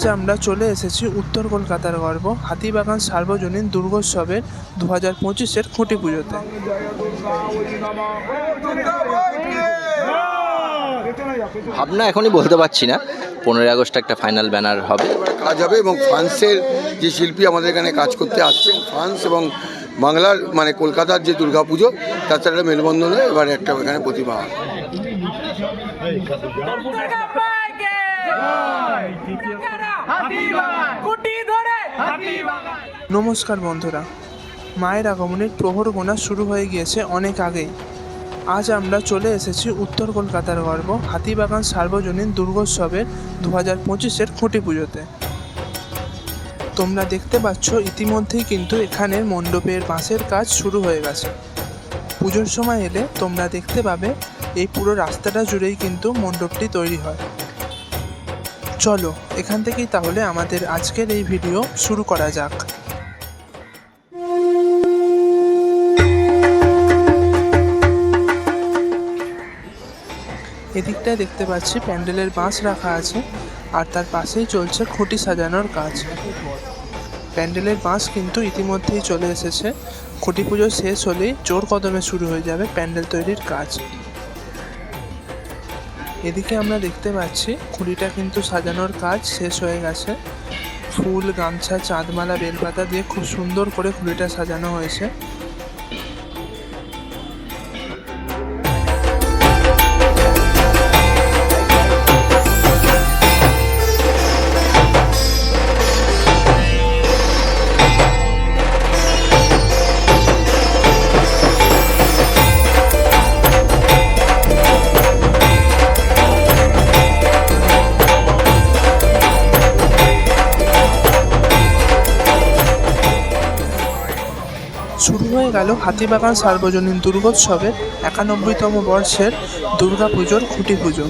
আজ আমরা চলে এসেছি উত্তর কলকাতার গর্ব হাতিবাগান সার্বজনীন দুর্গোৎসবের দু হাজার পঁচিশের খুঁটি পুজোতে। ভাবনা এখনই বলতে পারছি না পনেরোই আগস্ট একটা ফাইনাল ব্যানার হবে। কাজ হবে এবং ফ্রান্সের যে শিল্পী আমাদের এখানে কাজ করতে আসছেন ফ্রান্স এবং বাংলার মানে কলকাতার যে দুর্গাপুজো তার সাথে একটা মেলবন্ধন হয়ে এবার একটা এখানে প্রতিভা নমস্কার বন্ধুরা, মায়ের আগমনের প্রহর গোনা শুরু হয়ে গিয়েছে অনেক আগেই। আজ আমরা চলে এসেছি উত্তর কলকাতার গর্ব, হাতিবাগান সার্বজনীন দুর্গোৎসবের দু হাজার পঁচিশের খুঁটি পুজোতে। তোমরা দেখতে পাচ্ছ ইতিমধ্যেই কিন্তু এখানের মণ্ডপের বাঁশের কাজ শুরু হয়ে গেছে। পুজোর সময় এলে তোমরা দেখতে পাবে এই পুরো রাস্তাটা জুড়েই কিন্তু মণ্ডপটি তৈরি হয়। চলো, এখান থেকেই তাহলে আমাদের আজকের এই ভিডিও শুরু করা যাক। এদিকটায় দেখতে পাচ্ছি প্যান্ডেলের বাঁশ রাখা আছে, আর তার পাশেই চলছে খুঁটি সাজানোর কাজ। প্যান্ডেলের বাঁশ কিন্তু ইতিমধ্যেই চলে এসেছে। খুঁটি পুজো শেষ হলেই জোর কদমে শুরু হয়ে যাবে প্যান্ডেল তৈরির কাজ। এদিকে আমরা দেখতে পাচ্ছি খুঁড়িটা কিন্তু সাজানোর কাজ শেষ হয়ে গেছে। ফুল, গামছা, চাঁদমালা, বেলপাতা দিয়ে খুব সুন্দর করে খুঁড়িটা সাজানো হয়েছে। শুরু হয়ে গেল হাতিবাগান সার্বজনীন দুর্গোৎসবের একানব্বইতম বর্ষের দুর্গা পুজোর খুঁটি পুজো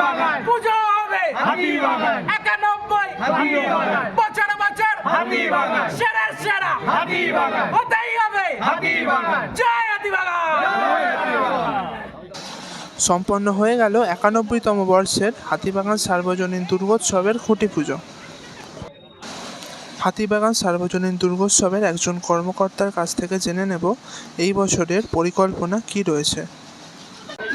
বাগান। পুজো হবে। হাতি বাগান। একানব্বই হাতি বাগান। বছর বছর হাতি বাগান। সেরা সেরা। হাতি বাগান। হতেই হবে। হাতি বাগান। জয় হাতি বাগান। সম্পন্ন হয়ে গেল একানব্বইতম বর্ষের হাতিবাগান সার্বজনীন দুর্গোৎসবের খুঁটি পুজো। হাতিবাগান সার্বজনীন দুর্গোৎসবের একজন কর্মকর্তার কাছ থেকে জেনে নেব এই বছরের পরিকল্পনা কি রয়েছে।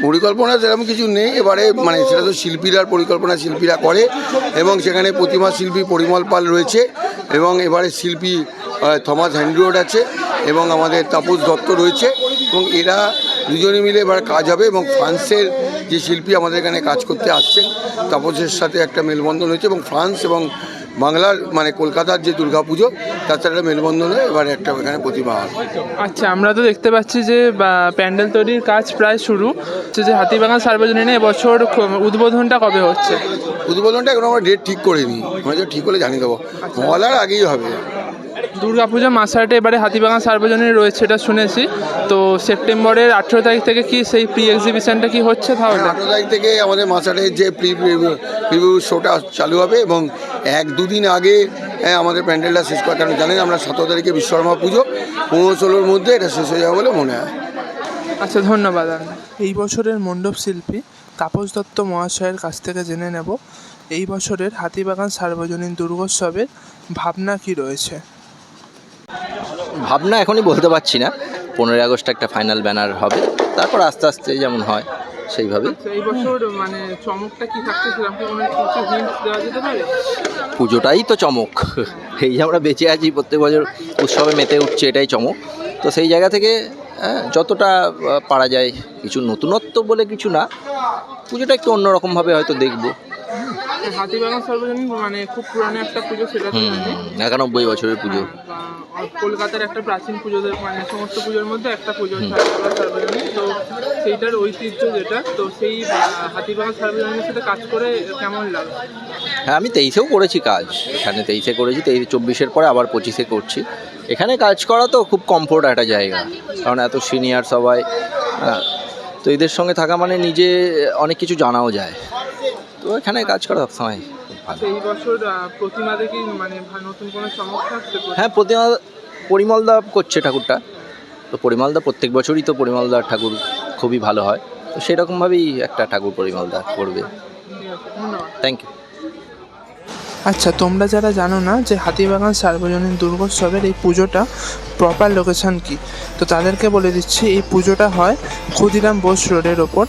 পরিকল্পনা সেরকম কিছু নেই। এবারে মানে সেটা তো শিল্পীরা পরিকল্পনা শিল্পীরা করে এবং সেখানে প্রতিমা শিল্পী পরিমল পাল রয়েছে এবং এবারে শিল্পী থমাস হ্যান্ড্রোড আছে এবং আমাদের তাপস দত্ত রয়েছে এবং এরা দুজনে মিলে এবার কাজ হবে এবং ফ্রান্সের যে শিল্পী আমাদের এখানে কাজ করতে আসছেন, তাপসের সাথে একটা মেলবন্ধন হয়েছে এবং ফ্রান্স এবং বাংলার মানে কলকাতার যে দুর্গা পুজো তাছাড়া মেলবন্ধন হয়ে এবার একটা এখানে প্রতিমা হবে আচ্ছা আমরা তো দেখতে পাচ্ছি যে প্যান্ডেল তৈরির কাজ প্রায় শুরু। হচ্ছে যে হাতিবাগান সার্বজনীনে এবছর উদ্বোধনটা কবে হচ্ছে? উদ্বোধনটা এখন আমরা ডেট ঠিক করিনি। আমরা যে ঠিক করলে জানিয়ে দেবো। মহলার আগেই হবে। দুর্গাপূজা মাসাটে এবারে হাতিবাগান সার্বজনীন রয়েছে এটা শুনেছি। তো সেপ্টেম্বরের আঠেরো তারিখ থেকে কি সেই প্রি এক্সিবিশনটা কি হচ্ছে তাহলে? আঠেরো তারিখ থেকে আমাদের মাসাটের যে প্রি প্রিভিউ শোটা চালু হবে এবং এক দুদিন আগে হ্যাঁ, আমাদের প্যান্ডেলটা শেষ করা কারণ জানেন আমরা সতেরো তারিখে বিশ্বকর্মা পুজো। পনেরো ষোলোর মধ্যে এটা শেষ হয়ে যাবে বলে মনে হয়। আচ্ছা ধন্যবাদ এই বছরের মণ্ডপ শিল্পী তাপস দত্ত মহাশয়ের কাছ থেকে জেনে নেব এই বছরের হাতিবাগান সার্বজনীন দুর্গোৎসবের ভাবনা কি রয়েছে? ভাবনা এখনই বলতে পারছি না। পনেরোই আগস্ট একটা ফাইনাল ব্যানার হবে। তারপর আস্তে আস্তে যেমন হয়। সেইভাবে আচ্ছা এই বছর মানে চমকটা কি থাকছে সেরকম কি কোনো কিছু হিন্ট দেওয়া যেতে পারে? পুজোটাই তো চমক। এই যে আমরা বেঁচে আছি প্রত্যেক বছর উৎসবে মেতে উঠছে এটাই চমক। তো সেই জায়গা থেকে হ্যাঁ, যতটা পারা যায় কিছু নতুনত্ব বলে কিছু না পুজোটা একটু অন্যরকমভাবে হয়তো দেখব। হাতিবাগান সার্বজনীন মানে খুব পুরানো একটা পুজো সেটা তো জানি। একানব্বই বছরের পুজো। কলকাতার একটা প্রাচীন পুজো মানে সমস্ত পুজোর মধ্যে একটা পুজো সার্বজনীন। তো সেইটার ঐতিহ্য যেটা তো সেই হাতিবাগান সার্বজনীনের সাথে কাজ করে কেমন লাগে হ্যাঁ আমি তেইশেও করেছি কাজ। এখানে তেইশে করেছি তেইশ চব্বিশের পরে আবার পঁচিশে করছি। এখানে কাজ করা তো খুব কমফোর্ট একটা জায়গা কারণ এত সিনিয়র সবাই হ্যাঁ তো এদের সঙ্গে থাকা মানে নিজে অনেক কিছু জানাও যায়। তো এখানে কাজ করা সবসময় ভালো। বছর আহ, প্রতিমাতে মানে নতুন কোনো চমক হ্যাঁ প্রতিমা পরিমলদা করছে ঠাকুরটা। তো পরিমলদা প্রত্যেক বছরই তো পরিমলদার ঠাকুর খুবই ভালো হয়। তো সেরকমভাবেই একটা ঠাকুর পরিমলদা করবে। ধন্যবাদ থ্যাংক ইউ আচ্ছা তোমরা যারা জানো না যে হাতিবাগান সার্বজনীন দুর্গোৎসবের এই পুজোটা প্রপার লোকেশন কি? তো তাদেরকে বলে দিচ্ছি এই পুজোটা হয় ক্ষুদিরাম বোস রোডের ওপর।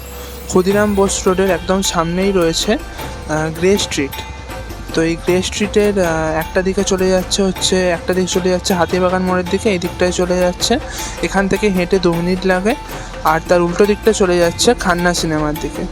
ক্ষুদিরাম বোস রোডের একদম সামনেই রয়েছে গ্রে স্ট্রিট তো এই গ্রে স্ট্রিটের একটা দিকে চলে যাচ্ছে হচ্ছে, একটা দিকে চলে যাচ্ছে হাতিবাগান মোড়ের দিকে, এই দিকটায় চলে যাচ্ছে। এখান থেকে হেঁটে দু মিনিট লাগে, আর তার উল্টো দিকটা চলে যাচ্ছে খান্না সিনেমার দিকে।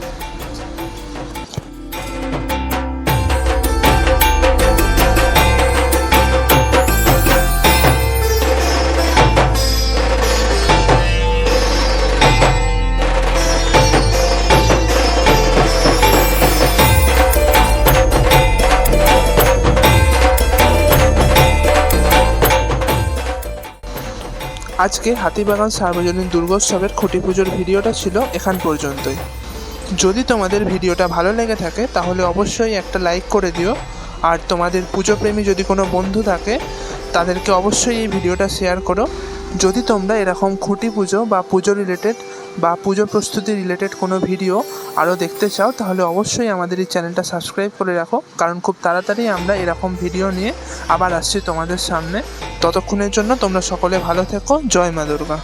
আজকে হাতিবাগান সার্বজনীন দুর্গোৎসবের খুঁটি পুজোর ভিডিওটা ছিল এখান পর্যন্তই। যদি তোমাদের ভিডিওটা ভালো লেগে থাকে, তাহলে অবশ্যই একটা লাইক করে দিও। আর তোমাদের পুজোপ্রেমী যদি কোনো বন্ধু থাকে, তাদেরকে অবশ্যই এই ভিডিওটা শেয়ার করো। যদি তোমরা এরকম খুঁটি পুজো বা পুজো রিলেটেড বা পুজো প্রস্তুতি রিলেটেড কোনো ভিডিও আরও দেখতে চাও, তাহলে অবশ্যই আমাদের এই চ্যানেলটা সাবস্ক্রাইব করে রাখো। কারণ খুব তাড়াতাড়ি আমরা এরকম ভিডিও নিয়ে আবার আসছি তোমাদের সামনে। ততক্ষণের জন্য তোমরা সকলে ভালো থেকো। জয় মা দুর্গা।